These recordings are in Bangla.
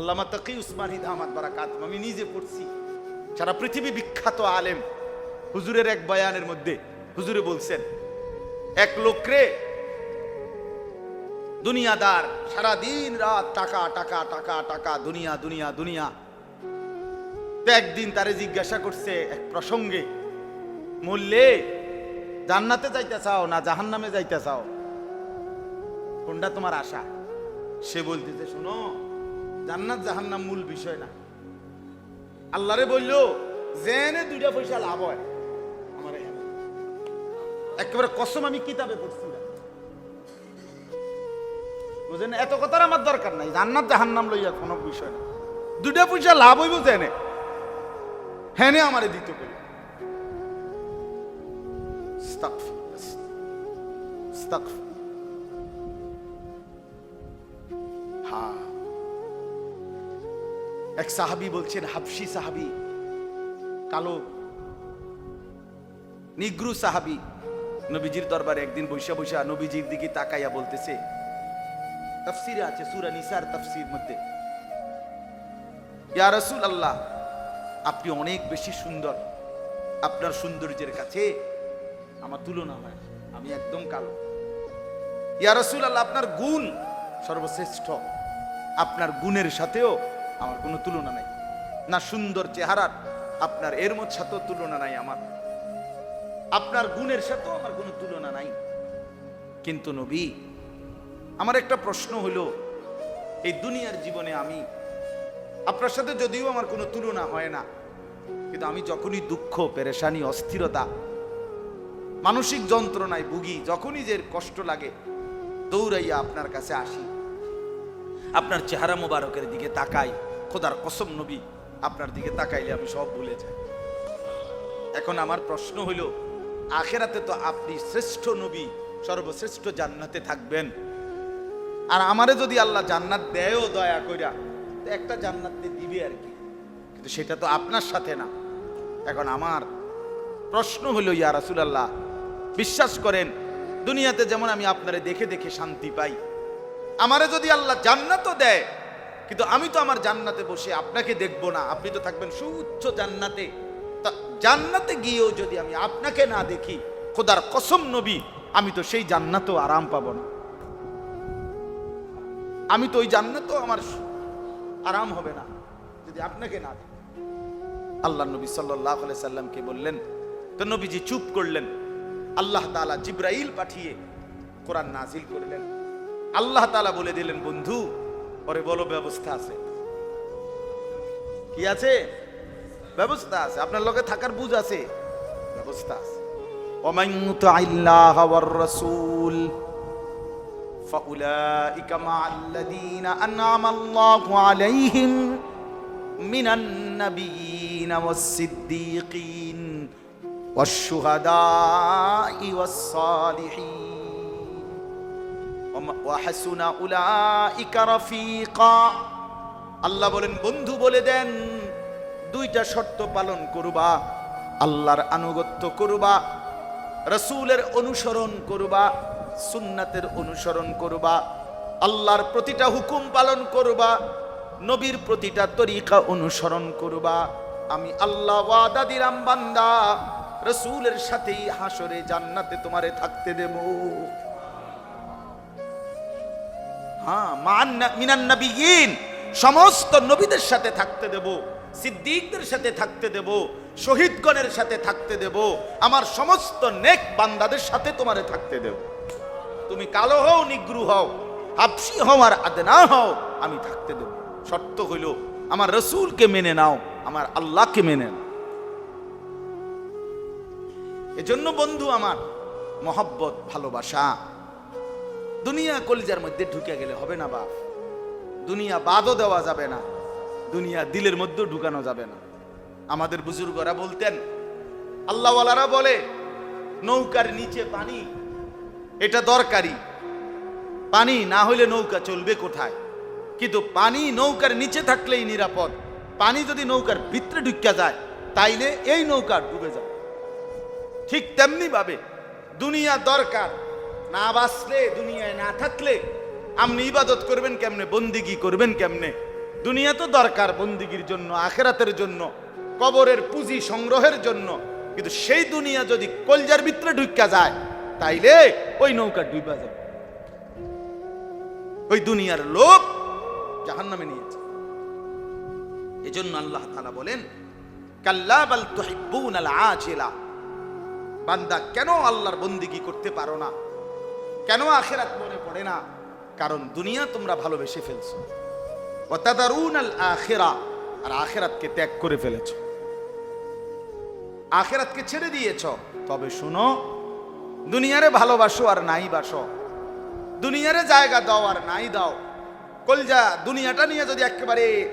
আল্লামা তাকি উসমান হিদ আহমদ বারাকাত, আমি নিজে পড়ছি। সারা পৃথিবী বিখ্যাত আলেম, হুজুরের এক বয়ানের মধ্যে হুজুরে বলছেন, এক লোকরে দুনিয়াদার সারা দিন রাত টাকা টাকা টাকা টাকা, দুনিয়া দুনিয়া দুনিয়া। তো একদিন তারে জিজ্ঞাসা করছে এক প্রসঙ্গে মূল্যে জান্নাতে যাইতে চাও না জাহান্নামে যাইতে চাও? কোনটা তোমার আশা? সে বলতেছে, শোনো জান্নাত জাহান্নাম মূল বিষয় না। আল্লাহরে বলল, জেনে দুইটা পয়সা লাভ হয়। আমার। একেবারে কসম আমি কিতাবে পড়ছি। বুঝেন এত কথার আমার দরকার নাই। জান্নাত জাহান্নাম লইয়া কোনো বিষয় না। দুইটা পয়সা লাভ হইব জেনে। হেনে আমারে দিতে আস্তাগফিরুল্লাহ। হ্যাঁ এক সাহাবি বলছেন হাবশি সাহাবি, কালো, নিগ্রু সাহাবি, নবীজির দরবারে একদিন বৈশা বৈশা নবীজির দিকে তাকাইয়া বলতেছে, তফসিরে আছে সুরা নিসার তফসির মধ্যে। ইয়া রাসূল আল্লাহ আপনি অনেক বেশি সুন্দর। আপনার সৌন্দর্যের কাছে আমার তুলনা হয় আমি একদম কালো। ইয়া রাসূল আল্লাহ আপনার গুণ সর্বশ্রেষ্ঠ। আপনার গুণের সাথেও আমার কোনো তুলনা নাই। না সুন্দর চেহারার, আপনার এর মধ্যে সাথেও তুলনা নাই আমার। আপনার গুণের সাথেও আমার কোনো তুলনা নাই। কিন্তু নবী, আমার একটা প্রশ্ন হলো এই দুনিয়ার জীবনে আমি, আপনার সাথে যদিও আমার কোনো তুলনা হয় না, কিন্তু আমি যখনই দুঃখ, পেরেশানি, অস্থিরতা, মানসিক যন্ত্রণায় ভুগি, যখনই যে কষ্ট লাগে, দৌড়াইয়া আপনার কাছে আসি। আপনার চেহারা মোবারকের দিকে তাকাই। খোদার কসম নবী, আপনার দিকে তাকাইলে আমি সব ভুলে যাই। এখন আমার প্রশ্ন হইল, আখেরাতে তো আপনি শ্রেষ্ঠ নবী, সর্বশ্রেষ্ঠ জান্নাতে থাকবেন। আর আমারে যদি আল্লাহ জান্নাত দেয়ও দয়া কইরা, তো একটা জান্নাত দিবে আর কি। কিন্তু সেটা তো আপনার সাথে না। এখন আমার প্রশ্ন হইল, ইয়া রাসূলুল্লাহ, বিশ্বাস করেন, দুনিয়াতে যেমন আমি আপনারে দেখে দেখে শান্তি পাই, আমারে যদি আল্লাহ জান্নাতও দেয় কিন্তু আমি তো আমার জান্নাতে বসে আপনাকে দেখব না। আপনি তো থাকবেন সুউচ্চ জান্নাতে। তা জান্নাতে গিয়েও যদি আমি আপনাকে না দেখি, খোদার কসম নবী, আমি তো সেই জান্নাতেও আরাম পাবো না। আমি তো ওই জান্নাতেও আমার আরাম হবে না, যদি আপনাকে না দেখি। আল্লাহ নবী সাল্লাহ সাল্লামকে বললেন, তো নবীজি চুপ করলেন। আল্লাহ তাআলা জিব্রাইল পাঠিয়ে কোরআন নাজিল করলেন। আল্লাহ তাআলা বলে দিলেন, বন্ধু পরে বলো ব্যবস্থা আছে কি আছে ব্যবস্থা আছে আপনার লগে থাকার বুঝ আছে ব্যবস্থা আছে ومن يطع الله والرسول فأولئك مع الذين أنعم الله عليهم من النبيين والصديقين والشهداء والصالحين আল্লাহ বলেন, বন্ধু বলে দেন, দুইটা শর্ত পালন করবা। আল্লাহর আনুগত্য করবা, রসুলের অনুসরণ করবা, সুন্নাতের অনুসরণ করবা, আল্লাহর প্রতিটা হুকুম পালন করবা, নবীর প্রতিটা তরিকা অনুসরণ করবা। আমি আল্লাহ ওয়াদা দিলাম, বান্দা। রসুলের সাথেই হাসরে জান্নাতে তোমারে থাকতে দেবো। হ্যাঁ মান সমস্ত নবীদের সাথে থাকতে দেব, সিদ্দিকদের সাথে থাকতে দেব, শহীদগণের সাথে থাকতে দেব, আমার সমস্ত নেক বান্দাদের সাথে তোমারে থাকতে দেব। তুমি কালো হও, নিগ্রু হও, হাফসি হও আর আদনা হও, আমি থাকতে দেব। শর্ত হইল, আমার রসুলকে মেনে নাও, আমার আল্লাহকে মেনে নাও। এজন্য বন্ধু আমার, মহব্বত, ভালোবাসা দুনিয়া কলিজার মধ্যে ঢুকে গেলে হবে না, বাপ। দুনিয়া বাদও দেওয়া যাবে না, দুনিয়া দিলের মধ্যেও ঢুকানো যাবে না। আমাদের বুজুর্গরা বলতেন, আল্লাহওয়ালারা বলে, নৌকার নিচে পানি, এটা দরকারি। পানি না হইলে নৌকা চলবে কোথায়? কিন্তু পানি নৌকার নিচে থাকলেই নিরাপদ। পানি যদি নৌকার ভিতরে ঢুকা যায়, তাইলে এই নৌকা ডুবে যাবে। ঠিক তেমনি ভাবে দুনিয়া দরকার না বাঁচলে, দুনিয়ায় না থাকলে, আপনি ইবাদত করবেন কেমনে, বন্দিগি করবেন কেমনে? দুনিয়া তো দরকার বন্দিগির জন্য, আখেরাতের জন্য, কবরের পুঁজি সংগ্রহের জন্য। কিন্তু সেই দুনিয়া যদি কলজার ভিতরে ঢুকা যায়, তাইলে ওই নৌকা ডুবা যাবে। ওই দুনিয়ার লোক জাহান্নামে নিয়েছে এজন্য আল্লাহ তাআলা বলেন, কাল্লা বাল তুহিব্বুনাল আজিলা। বান্দা কেন আল্লাহর বন্দিগি করতে পারো না? কেন আখেরাত মনে পড়ে না? কারণ দুনিয়া তোমরা ভালোবেসে ফেলছো। আখিরা, আর আখেরাতকে ত্যাগ করে ফেলেছ। আখেরাতকে ছেড়ে দিয়েছ। তবে শুনো, দুনিয়ারে ভালোবাসো আর নাই বাসো। দুনিয়ারে জায়গা দাও আর নাই দাও। কলজা দুনিয়াটা নিয়ে যদি একেবারে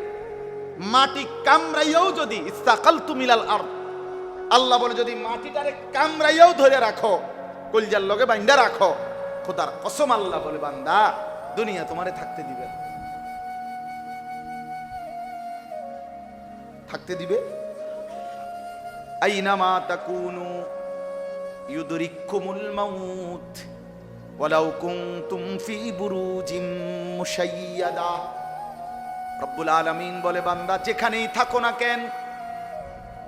মাটি কামড়াইয়াও যদি ইস্তাকাল তুমিলাল আর আল্লাহ বলে যদি মাটিটারে কামড়াইয়াও ধরে রাখো, কলজার লগে বাইন্দা রাখো। খোদার কসম আল্লাহ বলে, বান্দা, দুনিয়া তোমারে থাকতে দিবে। থাকতে দিবে? আইনামা তাকুনু ইউদরিকুমুল মাউত, ওয়ালাউ কুনতুম ফি বুরুজিম মুশাইয়াদা। রব্বুল আলামিন বলে, বান্দা, যেখানেই থাকো না কেন,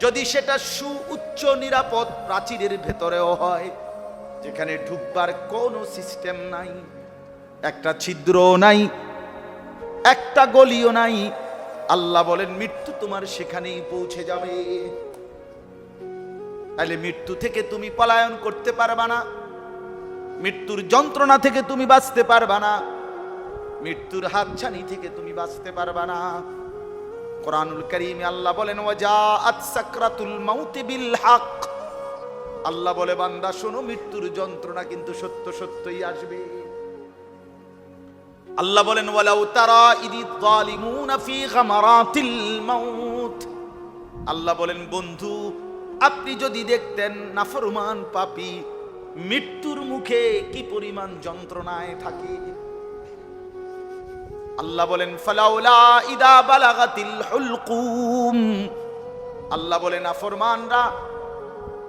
যদি সেটা সু উচ্চ নিরাপদ প্রাচীরের ভেতরেও হয় যেখানে ঢুকবার কোনো সিস্টেম নাই, একটা ছিদ্রও নাই, একটা গলিও নাই। আল্লাহ বলেন, মৃত্যু তোমার সেখানেই পৌঁছে যাবে। তাহলে মৃত্যু থেকে তুমি পলায়ন করতে পারবা না। মৃত্যুর যন্ত্রণা থেকে তুমি বাঁচতে পারবা না। মৃত্যুর হাতছানি থেকে তুমি বাঁচতে পারবা না। কোরআনুল করিমে আল্লাহ বলেন ওয়াজাআত সাকরাতুল মাউতি বিল হক। আল্লাহ বলে, বান্দা, শোনো, মৃত্যুর যন্ত্রণা কিন্তু সত্য সত্যই আসবে। আল্লাহ বলেন, ওয়ালাউ তারা ইদি যালিমুনা ফি গামারাতিল মাউত। আল্লাহ বলেন, বন্ধু, আপনি যদি দেখতেন নাফরমান পাপী, মৃত্যুর মুখে কি পরিমাণ যন্ত্রণায় থাকে? আল্লাহ বলেন, ফালাউলা ইদা বালাগাতিল হুলকুম। আল্লাহ বলেন, নাফরমানরা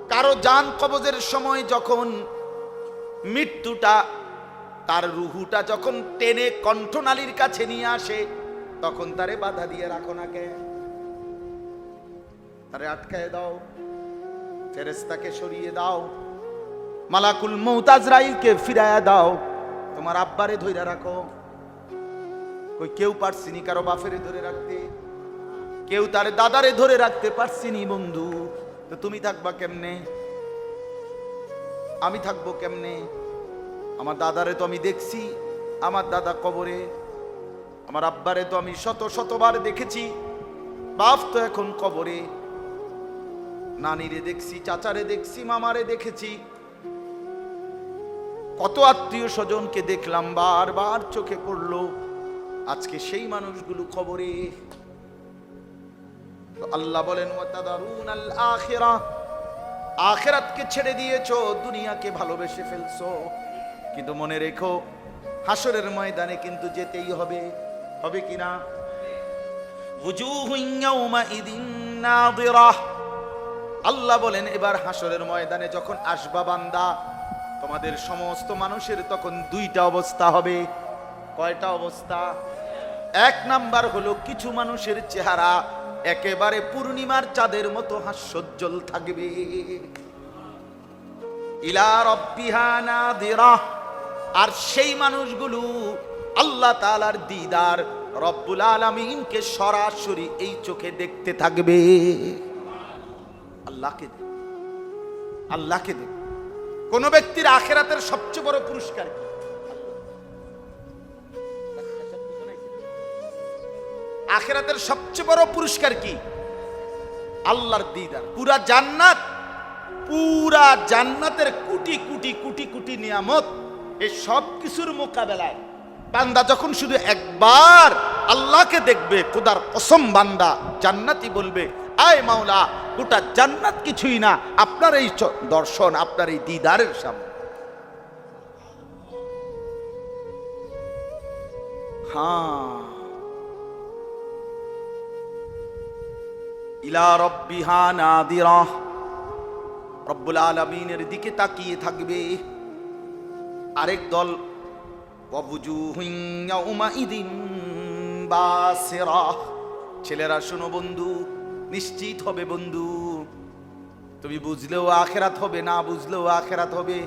কারও জান কবজের সময় যখন মৃত্যুটা, তার রুহুটা যখন টেনে কণ্ঠনালীর কাছে নিয়ে আসে, তখন তারে বাধা দিয়ে রাখো না কে তারে আটকায় দাও। ফেরেস্তাকে সরিয়ে দাও। মালাকুল মৌতাজরাইলকে ফিরায়া দাও। তোমার আব্বারে ধইরা রাখো। কই কেউ পারছিনি কারও বাফেরে ধরে রাখতে? কেউ তার দাদারে ধরে রাখতে পারছিনি, বন্ধু। তো তুমি থাকবা কেমনে? আমি থাকব কেমনে? আমার দাদারে তো আমি দেখছি, আমার দাদা কবরে, আমার আব্বারে তো আমি শত শতবার দেখেছি, বাপ তো এখন কবরে। নানিরে দেখছি, চাচারে দেখছি, মামারে দেখেছি। কত আত্মীয় স্বজনকে দেখলাম, বারবার চোখে পড়ল, আজকে সেই মানুষগুলো খবরে আল্লাহ বলেন আখিরা। আখিরাতকে ছেড়ে দিয়েছ, দুনিয়াকে ভালোবেসে ফেলছো। কিন্তু মনে রেখো হাসরের ময়দানে কিন্তু যেতেই হবে। হবে ইয়াউমাইদিন নাযিরাহ আল্লাহ বলেন, এবার হাসরের ময়দানে যখন আসবা বান্দা, তোমাদের সমস্ত মানুষের তখন দুইটা অবস্থা হবে। কয়টা অবস্থা? এক নাম্বার হলো, কিছু মানুষের চেহারা একেবারে পূর্ণিমার চাঁদের মতো হাস্যোজ্জ্বল থাকবে। আর সেই মানুষগুলো আল্লাহ তাআলার দিদার রব্বুল আলামিনকে সরাসরি এই চোখে দেখতে থাকবে। আল্লাহকে দেখ আল্লাহকে দেখ কোন ব্যক্তির আখেরাতের সবচেয়ে বড় পুরস্কার কি? আখেরাতের সবচেয়ে বড় পুরস্কার কি? আল্লাহর দিদার। পুরা জান্নাত, পুরা জান্নাতের কোটি কোটি কোটি কোটি নিয়ামত এই সব কিছুর মোকাবেলায়। বান্দা যখন শুধু একবার আল্লাহকে দেখবে, খোদার কসম বান্দা জান্নাতি বলবে, আয় মাওলা, গোটা জান্নাত কিছুই না, আপনার এই দর্শন, আপনার এই দিদারের সামনে। হ্যাঁ। রব্বুল আলামিনের দিকে তাকিয়ে থাকবে। আরেক দল ছেলেরা, শোনো বন্ধু, নিশ্চিত হবে বন্ধু। তুমি বুঝলেও আখেরাত হবে, না বুঝলেও আখেরাত হবে।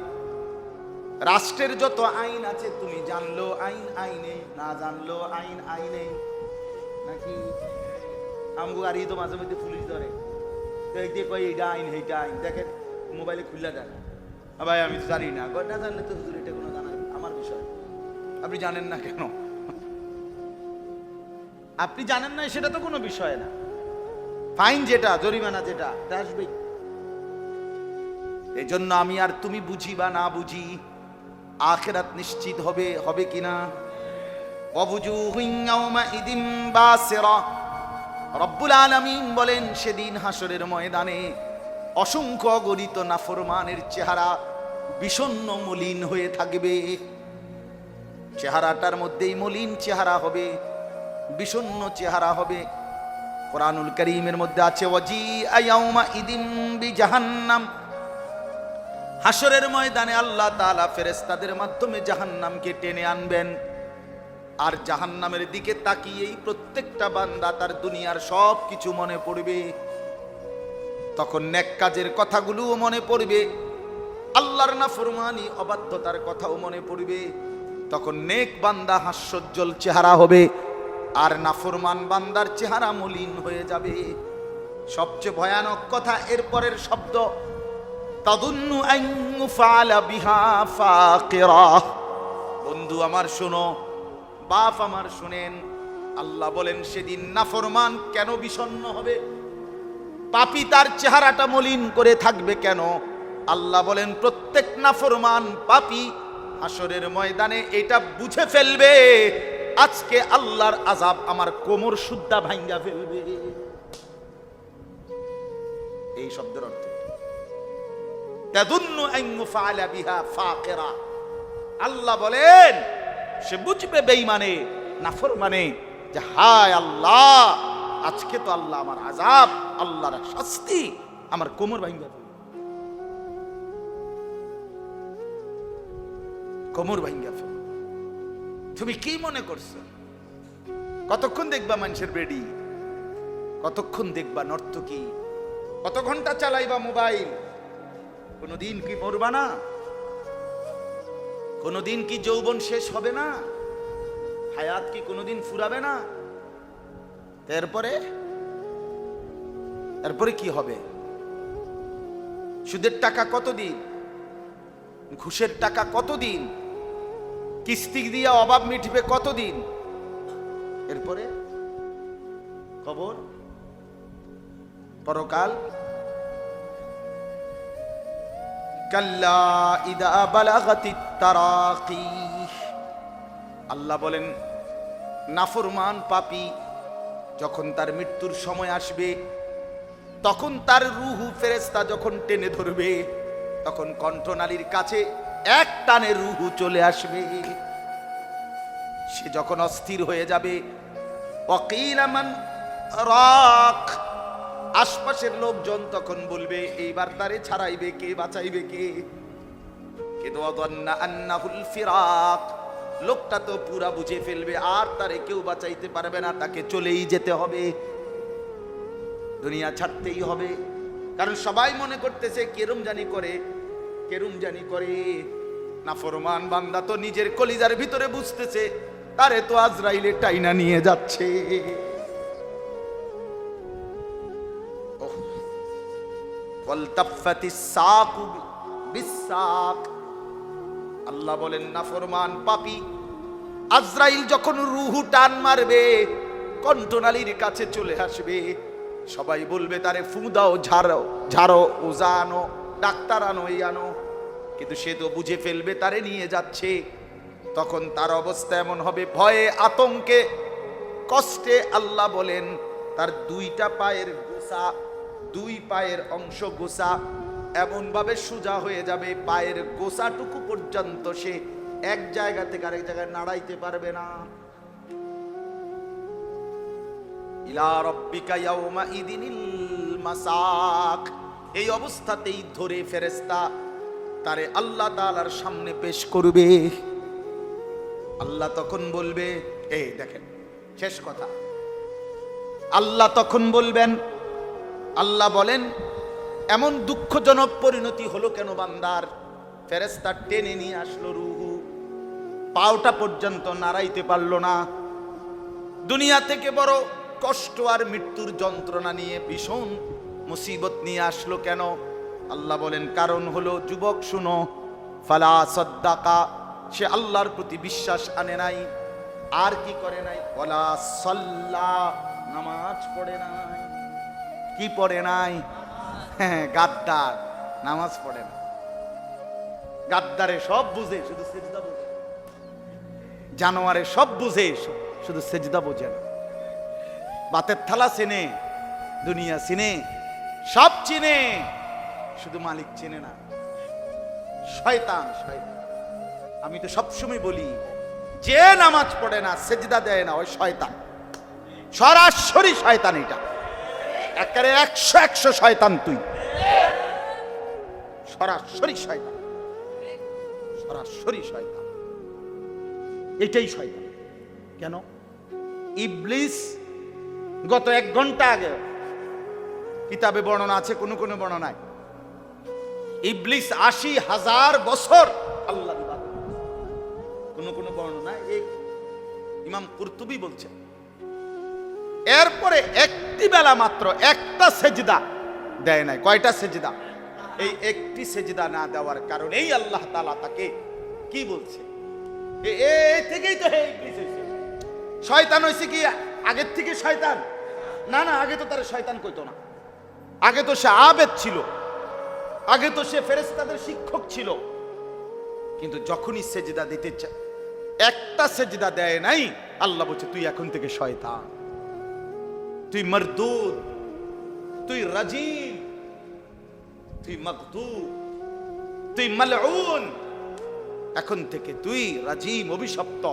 রাষ্ট্রের যত আইন আছে, তুমি জানলো আইন আইনে, না জানলো আইন আইনে। নাকি আমগো গাড়ি তো মাঝে মধ্যে পুলিশ ধরে। তো এই যে কই এইটা আইন এইটা আইন। দেখেন, মোবাইলে খুললে দেন। ভাই, আমি জানি না। না জানলে তো হুজুর, এটা কোনো জানা আমার বিষয়। আপনি জানেন না কেন? আপনি জানেন না, সেটা তো কোনো বিষয় না। ফাইন যেটা, জরিমানা যেটা, এটা আসবেই। এই জন্য আমি আর তুমি বুঝি বা না বুঝি, আখেরাত নিশ্চিত হবে হবে কিনা? ইদিম বাসিরা। রব্বুল আলামিন বলেন, সেদিন হাসরের ময়দানে অসংখ্য গরিত নাফরমানের চেহারা বিষণ্ণ মলিন হয়ে থাকবে। চেহারাটার মধ্যেই মলিন চেহারা হবে, বিষণ্ণ চেহারা হবে। কোরআনুল করিমের মধ্যে আছে ওয়াজি আয়াউমা ইদিম বি জাহান্নাম হাসরের ময়দানে আল্লাহ তাআলা ফেরেশতাদের মাধ্যমে জাহান্নামকে টেনে আনবেন। আর জাহান্নামের দিকে তাকিয়েই প্রত্যেকটা বান্দা তার দুনিয়ার সব কিছু মনে পড়বে। তখন নেক কাজের কথাগুলোও মনে পড়বে। আল্লাহর নাফরমানি অবাধ্যতার কথাও মনে পড়বে। তখন নেক বান্দা হাস্যোজ্জ্বল চেহারা হবে আর নাফরমান বান্দার চেহারা মলিন হয়ে যাবে। সবচেয়ে ভয়ানক কথা এরপরের শব্দ বন্ধু আমার শোনো বাপ আমার শুনেন, আল্লাহ বলেন, সেদিন নাফরমান কেন বিষণ্ণ হবে? পাপি তার চেহারাটা মলিন করে থাকবে কেন? আল্লাহ বলেন, প্রত্যেক নাফরমান পাপি আসরের ময়দানে এটা বুঝে ফেলবে। আজকে আল্লাহর আজাব আমার কোমর সুদ্ধা ভাঙ্গা ফেলবে। এই শব্দের অর্থ আল্লাহ বলেন সে বুঝবে বেঈমানে, নাফরমানে যে, হায় আল্লাহ, আজকে তো আল্লাহ আমার আজাব আল্লাহর শাস্তি আমার কোমর ভাঙ্গা কোমর ভাঙ্গা ফেলবে। তুমি কি মনে করছ? কতক্ষণ দেখবা মানুষের বেডি? কতক্ষণ দেখবা নর্তকী? কত ঘণ্টা চালাইবা মোবাইল? কোনোদিন কি মরবা না? কোনোদিন কি যৌবন শেষ হবে না? হায়াত কি কোনোদিন ফুরাবে না? এরপরে এরপরে কি হবে? সুদের টাকা কতদিন? ঘুষের টাকা কতদিন? কিস্তি দিয়া অভাব মিটবে কতদিন? এরপরে? খবর? পরকাল? ইদা আল্লাহ বলেন, নাফরমান পাপি যখন তার মৃত্যুর সময় আসবে, তখন তার রুহু ফেরেস্তা যখন টেনে ধরবে, তখন কণ্ঠনালীর কাছে এক টানে রুহু চলে আসবে। সে যখন অস্থির হয়ে যাবে অকিলামান রাখ আশপাশের লোকজন তখন বলবে এইবার তারে ছাড়াইবে কে, বাঁচাইবে কে? কিন্তু আন্নাহুল ফিরাক, লোকটা তো পুরা বুঝে ফেলবে, আর তারে কেউ বাঁচাইতে পারবে না, তাকে চলেই যেতে হবে। দুনিয়া ছাড়তেই হবে। কারণ সবাই মনে করতেছে কেরম জানি করে কেরম জানি করে? না ফরমান বান্দা তো নিজের কলিজার ভিতরে বুঝতেছে, তারে তো আজরাইলে টাইনা নিয়ে যাচ্ছে। আল্লাহ বলেন না ফরমান পাপি। আজরাইল যখন রুহু টান মারবে, কণ্ঠনালীর কাছে চলে আসবে। সবাই বলবে, তারে ফু দাও, ঝাড়ো ঝাড়ো ওজা আনো, ডাক্তার আনো, এই আনো। কিন্তু সে তো বুঝে ফেলবে, তারে নিয়ে যাচ্ছে। তখন তার অবস্থা এমন হবে, ভয়ে, আতঙ্কে, কষ্টে আল্লাহ বলেন, তার দুইটা পায়ের গোসা দুই পায়ের অংশ গোসা এমন ভাবে সোজা হয়ে যাবে, পায়ের গোসাটুকু পর্যন্ত সে এক জায়গা থেকে আরেক জায়গায় নাড়াইতে পারবে না। ইলা রব্বিকা ইয়াউমা ইদিনিল মাসাক, এই অবস্থাতেই ধরে ফেরেস্তা তারে আল্লাহ তাআলার সামনে পেশ করবে। আল্লাহ তখন বলবে, এই দেখেন, শেষ কথা। আল্লাহ তখন বলবেন আল্লাহ বলেন, এমন দুঃখজনক পরিণতি হলো কেন বান্দার? ফেরেস্তা টেনে নিয়ে আসলো রুহু। পাওটা পর্যন্ত নাড়াইতে পারল না। দুনিয়া থেকে বড় কষ্ট আর মৃত্যুর যন্ত্রণা নিয়ে ভীষণ মুসিবত নিয়ে আসলো কেন? আল্লাহ বলেন, কারণ হলো, যুবক শুনো, ফালা সদ্দাকা, সে আল্লাহর প্রতি বিশ্বাস আনে নাই। আর কি করে নাই? ওলা সল্লা, নামাজ পড়ে নাই। কি পড়ে নাই? হ্যাঁ গাদ্দার, নামাজ পড়ে না। গাদ্দারে সব বুঝে, শুধু সেজদা বুঝে। জানোয়ারে সব বুঝে, শুধু সেজদা বোঝে না। বাতের থালা চেনে, দুনিয়া চিনে, সব চিনে, শুধু মালিক চেনে না। শয়তান শয়তান। আমি তো সবসময় বলি, যে নামাজ পড়ে না, সেজদা দেয় না, ওই শয়তান। সরাসরি শয়তান এটা। একেবারে একশো একশো শয়তান তুই। সরাসরি শয়তান। সরাসরি শয়তান। এটাই শয়তান। কেন? ইবলিস গত এক ঘণ্টা আগে কিতাবে বর্ণনা আছে, কোনো কোনো বর্ণনায় ইবলিস আশি হাজার বছর আল্লাহ কোন কোন বর্ণনায় এই ইমাম কুরতুবি বলছেন এরপরে একটি বেলা মাত্র একটা সেজদা দেয় নাই। কয়টা সেজদা? এই একটি সেজদা না দেওয়ার কারণেই আল্লাহ তালা তাকে কি বলছে? এ থেকেই তো শয়তান হয়েছে কি আগের থেকে শয়তান? না না, আগে তো তার শয়তান কইতো না। আগে তো সে আবেদ ছিল। আগে তো সে ফেরেস্তাদের শিক্ষক ছিল। কিন্তু যখনই সেজদা দিতে চায় একটা সেজদা দেয় নাই, আল্লাহ বলছে, তুই এখন থেকে শয়তান। তুই মরদুদ তুই রাজিম তুই মকদুব, তুই মালউন। এখন থেকে তুই রাজিম অভিশপ্ত,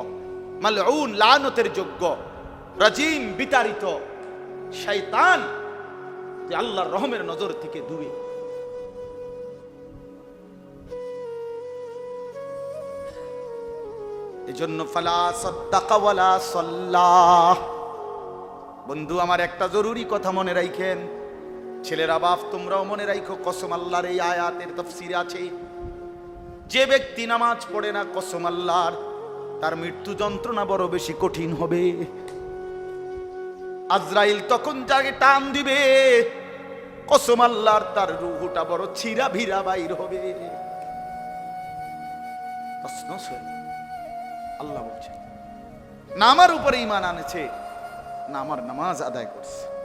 মালউন লানতের যোগ্য, রাজিম বিতাড়িত। শয়তান, তুই আল্লাহর রহমের নজর থেকে দূরে। এজন্য ফালা সদ্দাকা ওয়ালা সাল্লাহ। বন্ধু, আমার একটা জরুরি কথা মনে রাখেন ছেলেরা বাপ, তোমরাও মনে রাখো কসম আল্লাহর এই আয়াতের তফসির আছে। যে ব্যক্তি নামাজ পড়ে না, কসম আল্লাহর, তার মৃত্যু যন্ত্রণা বড় বেশি কঠিন হবে। আজরাইল তখন যাকে টান দিবে। কসম আল্লাহর, তার রুহুটা বড় ছিরা ভিরা বাইর হবে। প্রশ্ন শোনো। আল্লাহ বলছে না আমার উপরে ইমান আনেছে। না, আমার নামাজ আদায় করছে।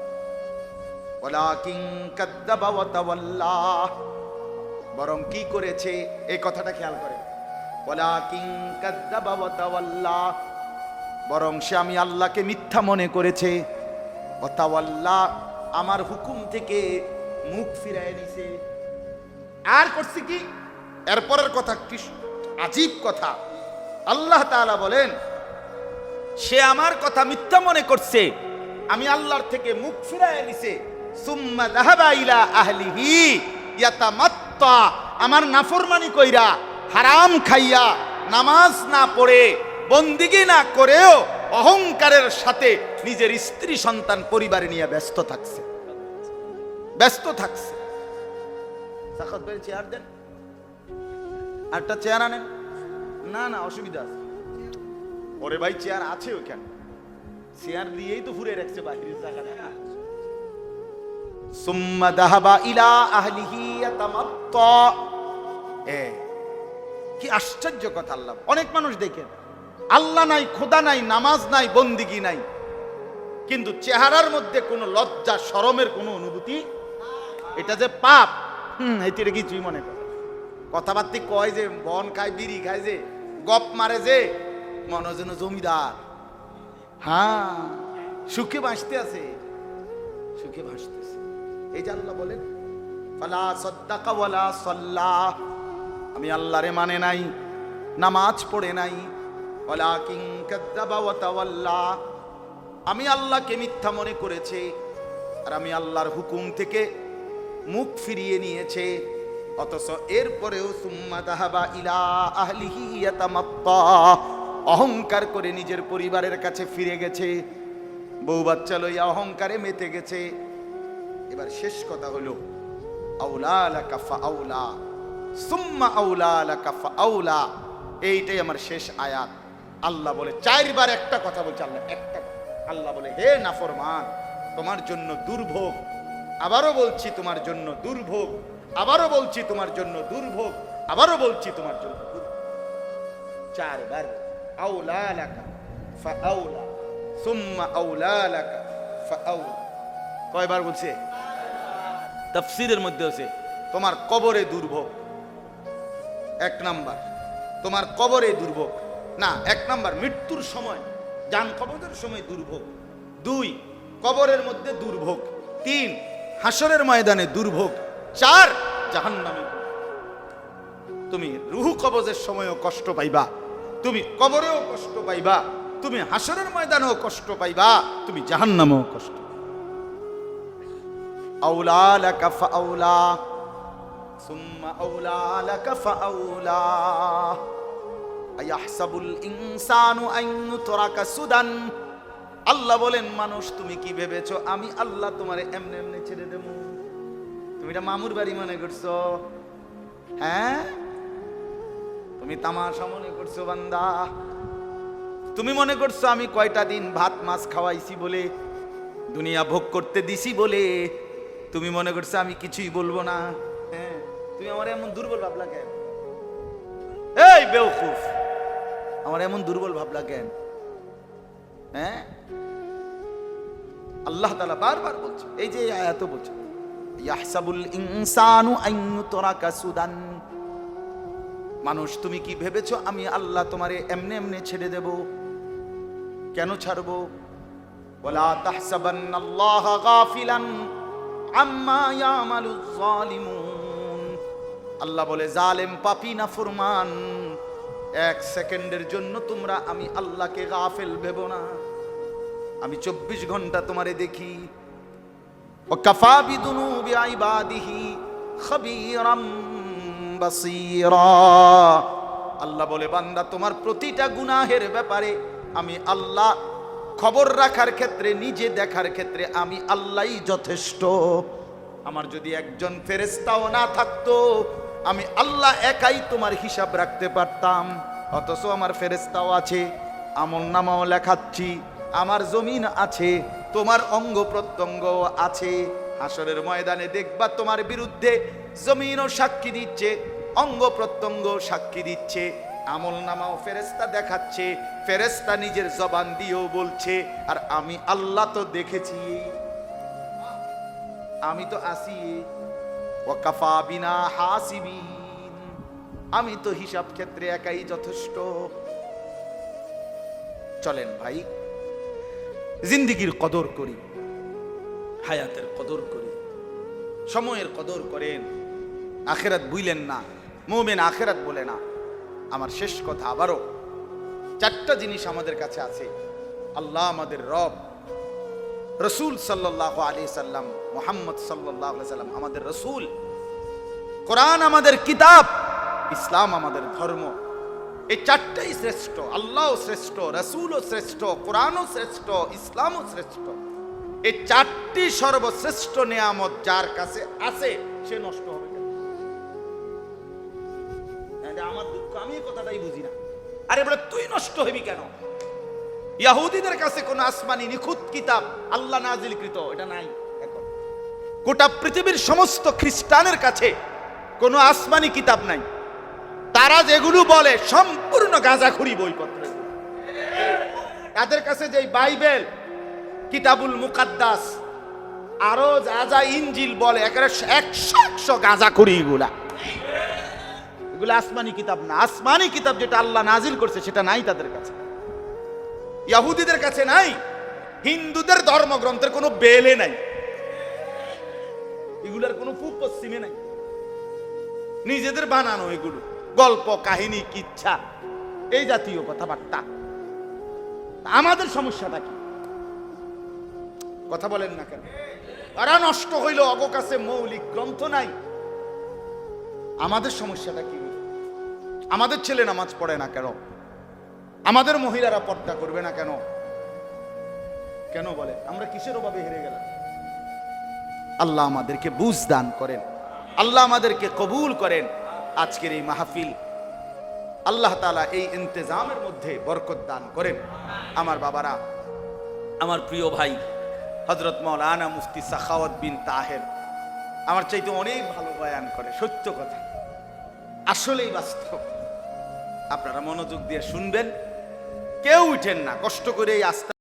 বরং কি করেছে? এই কথাটা খেয়াল করে। বরং সে আমি আল্লাহকে মিথ্যা মনে করেছে। ওয়া তাওয়াল্লা আমার হুকুম থেকে মুখ ফিরায় নিছে আর করছে কি? এরপরের কথা কি আজীব কথা। আল্লাহ তাআলা বলেন সে আমার কথা মিথ্যা মনে করছে। আমি আল্লাহর থেকে মুখ ফিরায় নিছে। সুম্মা যাহাবা ইলা আহলিহি ইয়াতামাত্তা। আমার নাফরমানি কইরা হারাম খাইয়া নামাজ না পড়ে, বন্দিগি না করেও অহংকারের সাথে নিজের স্ত্রী, সন্তান, পরিবারে নিয়ে ব্যস্ত থাকছে। ব্যস্ত থাকছে। চেয়ার দেন। আরেকটা চেয়ার আনেন। না না, অসুবিধা আছে। ওরে ভাই, চেয়ার আছে ওখানে চেয়ার দিয়েই তো ফুরে রাখছে বাহিরের জায়গাটা। সুম্মা দাহাবা ইলা আহলিহি ইয়াতামাত্তা। এ, কি আশ্চর্য কথা আল্লাহ। অনেক মানুষ দেখেন, আল্লাহ নাই, খোদা নাই, নামাজ নাই, বন্দিগি নাই। কিন্তু চেহারার মধ্যে কোনো লজ্জা শরমের কোনো অনুভূতি এটা যে পাপ। হুম এটির কিছুই মনে করে কথাবার্তি কয় যে, বন খায়, বিড়ি খায় যে, গপ মারে যে মনে যেন জমিদার। হ্যাঁ সুখে বাঁচতে আছে। সুখে ভাসতেছে এই যে আল্লাহ বলেন, ফালা সদ্দাকা ওয়ালা আমি আল্লাহরে মানে নাই, নামাজ পড়ে নাই। ওয়ালা কিং কাদ্দাবা ওয়া তাওয়াল্লা। আমি আল্লাহকে মিথ্যা মনে করেছে, আর আমি আল্লাহর হুকুম থেকে মুখ ফিরিয়ে নিয়েছে। অথচ এরপরেও, সুম্মা দাহাবা ইলা আহলিহি ইয়াতামাত্তা। অহংকার করে নিজের পরিবারের কাছে ফিরে গেছে। বউ বাচ্চা লইয়া অহংকারে মেতে গেছে। এবার শেষ কথা হলো আউলা লাকা ফাআউলা সুম্মা আউলা লাকা ফাআউলা এইটাই আমার শেষ আয়াত। আল্লাহ বলে, চারবার একটা কথা বলছে আল্লাহ, একটা আল্লাহ বলে, হে নাফরমান, তোমার জন্য দুর্ভোগ। আবারও বলছি, তোমার জন্য দুর্ভোগ। আবারও বলছি, তোমার জন্য দুর্ভোগ। আবারও বলছি, তোমার জন্য চারবার আউলা লাকা ফাআউলা সুম্মা আউলা লাকা কয়বার বলছে? তাফসিরের মধ্যে আছে তোমার কবরে দুর্ভোগ। এক নাম্বার। তোমার কবরে দুর্ভোগ। না এক নাম্বার মৃত্যুর সময় যান কবরের সময় দুর্ভোগ। দুই কবরের মধ্যে দুর্ভোগ। তিন হাসরের ময়দানে দুর্ভোগ। চার জাহান্নামে। তুমি রুহু কবজের সময়ও কষ্ট পাইবা। তুমি কবরেও কষ্ট পাইবা, তুমি হাসরের ময়দানেও কষ্ট পাইবা, তুমি জাহান্নামেও কষ্ট আউলা লাকা ফাআউলা সুম্মা আউলা লাকা ফাআউলা আয়াহসাবুল ইনসানু আন ইউতরাকা সুদান। আল্লাহ বলেন, মানুষ, তুমি কি ভেবেছো? আমি আল্লাহ তোমারে এমনি এমনি ছেড়ে দেব। তুমি এটা মামুর বাড়ি মনে করছ? হ্যাঁ? তুমি তামাশা মনে করছ, বান্দা? তুমি মনে করছ আমি কয়টা দিন ভাত, মাছ খাওয়াইছি বলে, দুনিয়া ভোগ করতে দিছি বলে? তুমি মনে করছ আমি কিছুই বলব না? হ্যাঁ তুমি আমার এমন দুর্বল ভাবলা কেন? এই বেওকুফ, আমার এমন দুর্বল ভাবলা কেন? হ্যাঁ? আল্লাহ তালা বারবার বলছে, এই যে আয়াত বলছে, ইয়াহসাবুল ইনসানু আন ইউতরাকা সুদান। মানুষ, তুমি কি ভেবেছো আমি আল্লাহ তোমারে এমনি এমনি ছেড়ে দেব? কেন ছাড়বো? জালিমুন আল্লাহ বলে, জালেম পাপি না ফুরমান। এক সেকেন্ডের জন্য তোমরা আমি আল্লাহকে গাফেল ভেব না। আমি চব্বিশ ঘণ্টা তোমারে দেখি। ও কাফা বিদুনু বিআইবাদিহি খবীরাম। বাসীরা। আল্লাহ বলে, বান্দা, তোমার প্রতিটা গুনাহের ব্যাপারে আমি আল্লাহ খবর রাখার ক্ষেত্রে, নিজে দেখার ক্ষেত্রে আমি আল্লাহই যথেষ্ট। আমার যদি একজন ফেরেস্তাও না থাকতো, আমি আল্লাহ একাই তোমার হিসাব রাখতে পারতাম। অথচ আমার ফেরেস্তাও আছে, আমল নামাও লেখাচ্ছি, আমার জমিন আছে, তোমার অঙ্গ প্রত্যঙ্গ আছে। হাসরের ময়দানে দেখবা তোমার বিরুদ্ধে জমিনও সাক্ষী দিচ্ছে অঙ্গ প্রত্যঙ্গ সাক্ষী দিচ্ছে, আমল নামাও ফেরেস্তা দেখাচ্ছে ফেরেস্তা নিজের জবান দিয়েও বলছে, আর আমি আল্লাহ তো দেখেছি। আমি তো আসি। ওয়াকাফা বিনা হাসিবিন। আমি তো হিসাব ক্ষেত্রে একাই যথেষ্ট। চলেন ভাই, জিন্দিগির কদর করি, হায়াতের কদর করি, সময়ের কদর করেন, আখেরাত বুইলেন না। মোমেন আখেরাত বলে না। আমার শেষ কথা আবারও, চারটা জিনিস আমাদের কাছে আছে। আল্লাহ আমাদের রব, রসুল সাল্লাহ আলি সাল্লাম, মোহাম্মদ সাল্লাহ সাল্লাম আমাদের রসুল। কোরআন আমাদের কিতাব, ইসলাম আমাদের ধর্ম। এই চারটাই শ্রেষ্ঠ, আল্লাহও শ্রেষ্ঠ, রসুলও শ্রেষ্ঠ, কোরআনও শ্রেষ্ঠ, ইসলামও শ্রেষ্ঠ। এই চারটি সর্বশ্রেষ্ঠ নিয়ামত যার কাছে আছে, সে নষ্ট হবে? এটা আমার দুঃখ, আমি কথাটাই বুঝি না। আরে বলে, তুই নষ্ট হবি কেন? ইয়াহুদিদের কাছে কোন আসমানি নিখুঁত কিতাব আল্লাহ নাজিলকৃত, এটা নাই এখন। গোটা পৃথিবীর সমস্ত খ্রিস্টানের কাছে কোনো আসমানি কিতাব নাই। তারা যেগুলো বলে, সম্পূর্ণ গাঁজাখুরি বইপত্র তাদের কাছে যে বাইবেল, কিতাবুল মুকাদ্দাস, আরও যা যা ইঞ্জিল বলে, একেবারে একশো একশো গাঁজাখুরি এগুলা। এগুলো আসমানি কিতাব না। আসমানি কিতাব যেটা আল্লাহ নাজিল করছে, সেটা নাই তাদের কাছে। ইয়াহুদিদের কাছে নাই। হিন্দুদের ধর্মগ্রন্থের কোনো বেলে নাই। এগুলার কোনো পূব পশ্চিমে নাই। নিজেদের বানানো এগুলো। গল্প, কাহিনী, কিচ্ছা, এই জাতীয় কথাবার্তা। আমাদের সমস্যাটা কি? কথা বলেন না কেন? তারা নষ্ট হইল অগ কাছে মৌলিক গ্রন্থ নাই। আমাদের সমস্যাটা কি? আমাদের ছেলে নামাজ পড়ে না কেন? আমাদের মহিলারা পর্দা করবে না কেন? কেন বলে? আমরা কিসের অভাবে হেরে গেলাম? আল্লাহ আমাদেরকে বুঝ দান করেন। আল্লাহ আমাদেরকে কবুল করেন। আজকের এই মাহফিল আল্লাহ তালা এই ইন্তেজামের মধ্যে বরকত দান করেন। আমার বাবারা, আমার প্রিয় ভাই হজরত মৌলানা মুফতি সাখাওয়াত বিন তাহের, আমার চাইতে অনেক ভালো বয়ান করে, সত্য কথা। আসলেই বাস্তব। আপনারা মনোযোগ দিয়ে শুনবেন। কেউ উঠেন না। কষ্ট করে এই আস্থা